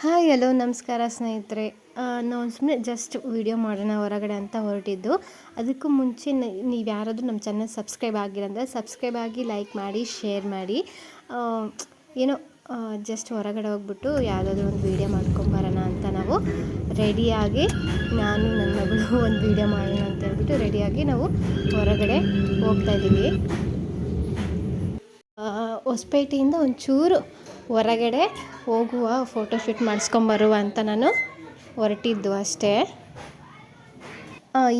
Hi, hello, ನಮಸ್ಕಾರ ಸ್ನೇಹಿತರೆ. ನಾವು ಸುಮ್ಮನೆ ಜಸ್ಟ್ ವಿಡಿಯೋ ಮಾಡೋಣ ಹೊರಗಡೆ ಅಂತ ಹೊರಟಿದ್ದು. ಅದಕ್ಕೂ ಮುಂಚೆ ನೀವು ಯಾರಾದರೂ ನಮ್ಮ ಚಾನಲ್ ಸಬ್ಸ್ಕ್ರೈಬ್ ಆಗಿರಂದರೆ ಸಬ್ಸ್ಕ್ರೈಬ್ ಆಗಿ ಲೈಕ್ ಮಾಡಿ ಶೇರ್ ಮಾಡಿ. ಏನೋ ಜಸ್ಟ್ ಹೊರಗಡೆ ಹೋಗ್ಬಿಟ್ಟು ಯಾವುದಾದ್ರೂ ಒಂದು ವೀಡಿಯೋ ಮಾಡ್ಕೊಂಬರೋಣ ಅಂತ ನಾವು ರೆಡಿಯಾಗಿ ನಾನು ನನ್ನ ಮಗಳು ಒಂದು ವೀಡಿಯೋ ಮಾಡೋಣ ಅಂತ ಹೇಳ್ಬಿಟ್ಟು ರೆಡಿಯಾಗಿ ನಾವು ಹೊರಗಡೆ ಹೋಗ್ತಾಯಿದ್ದೀವಿ ಹೊಸಪೇಟೆಯಿಂದ ಒಂಚೂರು ಹೊರಗಡೆ ಹೋಗುವ ಫೋಟೋಶೂಟ್ ಮಾಡಿಸ್ಕೊಂಬರುವ ಅಂತ ನಾನು ಹೊರಟಿದ್ದು ಅಷ್ಟೇ.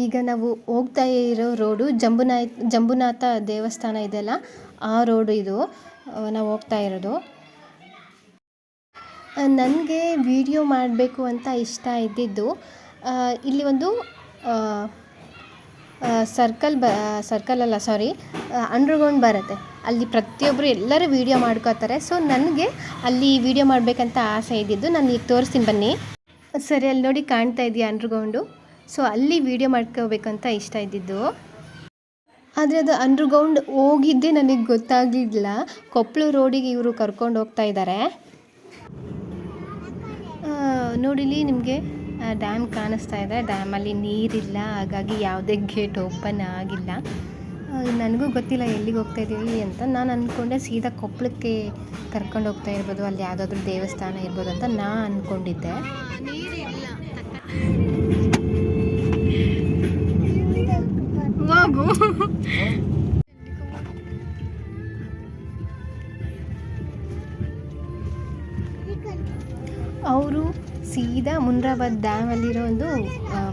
ಈಗ ನಾವು ಹೋಗ್ತಾ ಇರೋ ರೋಡು ಜಂಬುನಾಯ್, ಜಂಬುನಾಥ ದೇವಸ್ಥಾನ ಇದೆಯಲ್ಲ ಆ ರೋಡು ಇದು. ನಾವು ಹೋಗ್ತಾ ಇರೋದು. ನನಗೆ ವಿಡಿಯೋ ಮಾಡಬೇಕು ಅಂತ ಇಷ್ಟ ಇದ್ದಿದ್ದು ಇಲ್ಲಿ ಒಂದು ಸರ್ಕಲ್ ಬ ಸರ್ಕಲ್ ಅಲ್ಲ ಸಾರಿ ಅಂಡರ್ಗ್ರೌಂಡ್ ಬರುತ್ತೆ. ಅಲ್ಲಿ ಪ್ರತಿಯೊಬ್ಬರು ಎಲ್ಲರೂ ವೀಡಿಯೋ ಮಾಡ್ಕೋತಾರೆ. ಸೊ ನನಗೆ ಅಲ್ಲಿ ವೀಡಿಯೋ ಮಾಡಬೇಕಂತ ಆಸೆ ಇದ್ದಿದ್ದು ನಾನು ಈಗ ತೋರಿಸ್ತೀನಿ ಬನ್ನಿ. ಸರಿ, ಅಲ್ಲಿ ನೋಡಿ ಕಾಣ್ತಾ ಇದೆಯಾ ಅಂಡರ್ಗ್ರೌಂಡು ಸೊ ಅಲ್ಲಿ ವೀಡಿಯೋ ಮಾಡ್ಕೋಬೇಕಂತ ಇಷ್ಟ ಇದ್ದಿದ್ದು. ಆದರೆ ಅದು ಅಂಡರ್ಗ್ರೌಂಡ್ ಹೋಗಿದ್ದೇ ನನಗೆ ಗೊತ್ತಾಗಿಲ್ಲ ಕೊಪ್ಪಳು ರೋಡಿಗೆ ಇವರು ಕರ್ಕೊಂಡು ಹೋಗ್ತಾ ಇದ್ದಾರೆ ನೋಡಿಲಿ ನಿಮಗೆ ಡ್ಯಾಮ್ ಕಾಣಿಸ್ತಾ ಇದೆ. ಡ್ಯಾಮಲ್ಲಿ ನೀರಿಲ್ಲ ಹಾಗಾಗಿ ಯಾವುದೇ ಗೇಟ್ ಓಪನ್ ಆಗಿಲ್ಲ. ನನಗೂ ಗೊತ್ತಿಲ್ಲ ಎಲ್ಲಿಗೆ ಹೋಗ್ತಾ ಇದ್ದೀವಿ ಅಂತ. ನಾನು ಅಂದ್ಕೊಂಡೆ ಸೀದಾ ಕೊಪ್ಪಳಕ್ಕೆ ಕರ್ಕೊಂಡು ಹೋಗ್ತಾ ಇರ್ಬೋದು ಅಲ್ಲಿ ಯಾವುದಾದ್ರೂ ದೇವಸ್ಥಾನ ಇರ್ಬೋದು ಅಂತ ನಾ ಅಂದ್ಕೊಂಡಿದ್ದೆ ಹೋಗು. ಅವರು ಸೀದಾ ಮುನ್ರಾಬಾದ್ ಡ್ಯಾಮಲ್ಲಿರೋ ಒಂದು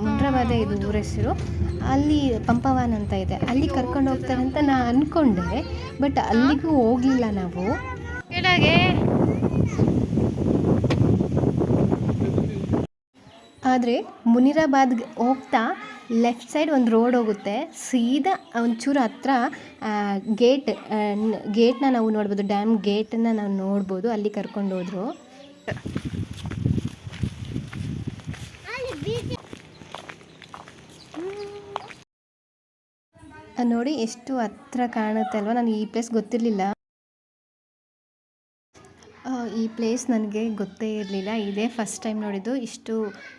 ಮುನ್ರಾಬಾದ ಇದು ಊರ ಹೆಸರು. ಅಲ್ಲಿ ಪಂಪವಾನ್ ಅಂತ ಇದೆ. ಅಲ್ಲಿ ಕರ್ಕೊಂಡು ಹೋಗ್ತಾರೆ ಅಂತ ನಾನು ಅಂದ್ಕೊಂಡೆ ಬಟ್ ಅಲ್ಲಿಗೂ ಹೋಗಲಿಲ್ಲ ನಾವು. ಕೆಳಗೆ ಆದರೆ ಮುನಿರಾಬಾದ್ಗೆ ಹೋಗ್ತಾ ಲೆಫ್ಟ್ ಸೈಡ್ ಒಂದು ರೋಡ್ ಹೋಗುತ್ತೆ. ಸೀದಾ ಒಂಚೂರು ಹತ್ರ ಗೇಟ್ ಗೇಟ್ನ ನಾವು ನೋಡ್ಬೋದು. ಡ್ಯಾಮ್ ಗೇಟನ್ನು ನಾವು ನೋಡ್ಬೋದು. ಅಲ್ಲಿ ಕರ್ಕೊಂಡು ಹೋದ್ರು ಅದ್ ನೋಡಿ ಎಷ್ಟು ಹತ್ರ ಕಾಣುತ್ತೆ ಅಲ್ವಾ? ನನಗೆ ಈ ಪ್ಲೇಸ್ ಗೊತ್ತಿರಲಿಲ್ಲ. ಈ ಪ್ಲೇಸ್ ನನಗೆ ಗೊತ್ತೇ ಇರಲಿಲ್ಲ. ಇದೇ ಫಸ್ಟ್ ಟೈಮ್ ನೋಡಿದ್ದು. ಇಷ್ಟು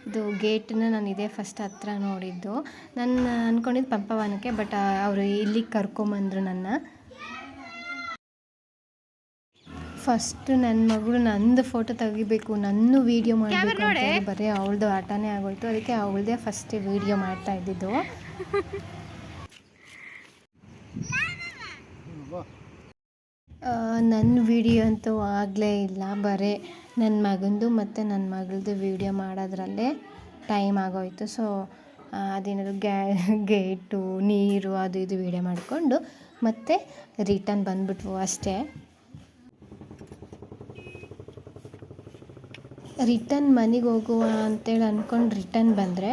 ಇದು ಗೇಟನ್ನ ನಾನು ಇದೇ ಫಸ್ಟ್ ಹತ್ರ ನೋಡಿದ್ದು. ನಾನು ಅಂದ್ಕೊಂಡಿದ್ದು ಪಂಪವನಕ್ಕೆ ಬಟ್ ಅವರು ಇಲ್ಲಿಗೆ ಕರ್ಕೊಂಬಂದರು ನನ್ನ. ಫಸ್ಟ್ ನನ್ನ ಮಗಳು ನಂದು ಫೋಟೋ ತೆಗಿಬೇಕು ನನ್ನ ವೀಡಿಯೋ ಮಾಡಬೇಕು ಬರೀ ಅವಳದು ಆಟನೇ ಆಗೋಯ್ತು. ಅದಕ್ಕೆ ಅವಳದೇ ಫಸ್ಟ್ ವೀಡಿಯೋ ಮಾಡ್ತಾ ಇದ್ದಿದ್ದು. ನನ್ನ ವಿಡಿಯೋ ಅಂತೂ ಆಗಲೇ ಇಲ್ಲ. ಬರೇ ನನ್ನ ಮಗಂದು ಮತ್ತು ನನ್ನ ಮಗಳದು ವಿಡಿಯೋ ಮಾಡೋದ್ರಲ್ಲೇ ಟೈಮ್ ಆಗೋಯ್ತು. ಸೊ ಅದೇನಾದ್ರು ಗ್ಯಾ ಗೇಟು, ನೀರು, ಅದು ಇದು ವಿಡಿಯೋ ಮಾಡಿಕೊಂಡು ಮತ್ತೆ ರಿಟರ್ನ್ ಬಂದ್ಬಿಟ್ವು ಅಷ್ಟೇ. ರಿಟರ್ನ್ ಮನೆಗೆ ಹೋಗುವ ಅಂತೇಳಿ ಅಂದ್ಕೊಂಡು ರಿಟರ್ನ್ ಬಂದರೆ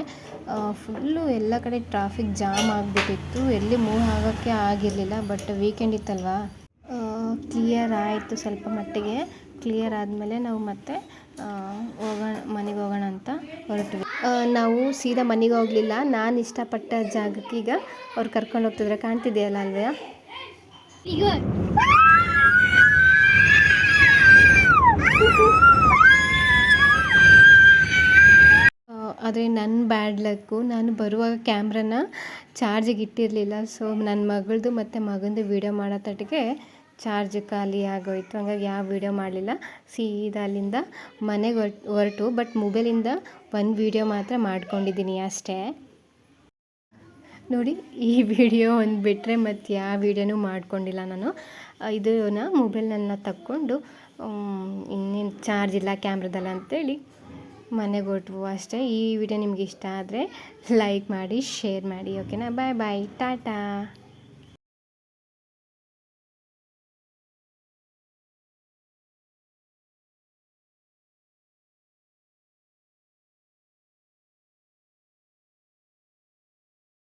ಫುಲ್ಲು ಎಲ್ಲ ಕಡೆ ಟ್ರಾಫಿಕ್ ಜಾಮ್ ಆಗಿಬಿಟ್ಟಿತ್ತು. ಎಲ್ಲಿ ಮೂವ್ ಆಗೋಕ್ಕೆ ಆಗಿರಲಿಲ್ಲ ಬಟ್ ವೀಕೆಂಡ್ ಇತ್ತಲ್ವಾ? ಕ್ಲಿಯರ್ ಆಯಿತು ಸ್ವಲ್ಪ ಮಟ್ಟಿಗೆ. ಕ್ಲಿಯರ್ ಆದಮೇಲೆ ನಾವು ಮತ್ತೆ ಹೋಗೋಣ ಮನೆಗೆ ಹೋಗೋಣ ಅಂತ ಹೊರಟ್ವಿ. ನಾವು ಸೀದಾ ಮನೆಗೆ ಹೋಗಲಿಲ್ಲ. ನಾನು ಇಷ್ಟಪಟ್ಟ ಜಾಗಕ್ಕೆ ಈಗ ಅವ್ರು ಕರ್ಕೊಂಡು ಹೋಗ್ತಿದ್ರೆ. ಕಾಣ್ತಿದೆಯಲ್ಲ ಅಲ್ವೇ? ಆದರೆ ನನ್ನ ಬ್ಯಾಡ್ ಲಕ್ಕು ನಾನು ಬರುವಾಗ ಕ್ಯಾಮ್ರಾನ ಚಾರ್ಜಿಗೆ ಇಟ್ಟಿರಲಿಲ್ಲ. ಸೊ ನನ್ನ ಮಗಳದು ಮತ್ತು ಮಗಂದು ವೀಡಿಯೋ ಮಾಡೋ ತಟ್ಟಿಗೆ ಚಾರ್ಜ್ ಖಾಲಿ ಆಗೋಯ್ತು. ಹಂಗಾಗಿ ಯಾವ ವೀಡಿಯೋ ಮಾಡಲಿಲ್ಲ. ಸೀದಾ ಅಲ್ಲಿಂದ ಮನೆಗೆ ಹೊರ್ಟ್. ಬಟ್ ಮೊಬೈಲಿಂದ ಒಂದು ವೀಡಿಯೋ ಮಾತ್ರ ಮಾಡ್ಕೊಂಡಿದ್ದೀನಿ ಅಷ್ಟೇ. ನೋಡಿ, ಈ ವಿಡಿಯೋ ಒಂದು ಬಿಟ್ಟರೆ ಮತ್ತು ಯಾವ ವೀಡಿಯೋನೂ ಮಾಡ್ಕೊಂಡಿಲ್ಲ ನಾನು. ಇದನ್ನು ಮೊಬೈಲ್ನೆಲ್ಲ ತಕ್ಕೊಂಡು ಇನ್ನೇನು ಚಾರ್ಜ್ ಇಲ್ಲ ಕ್ಯಾಮ್ರದಲ್ಲ ಅಂತೇಳಿ ಮನೆಗೆ ಹೊರಟ್ವು ಅಷ್ಟೇ. ಈ ವಿಡಿಯೋ ನಿಮ್ಗೆ ಇಷ್ಟ ಆದರೆ ಲೈಕ್ ಮಾಡಿ ಶೇರ್ ಮಾಡಿ ಓಕೆನಾ ಬಾಯ್ ಬಾಯ್ ಟಾಟಾ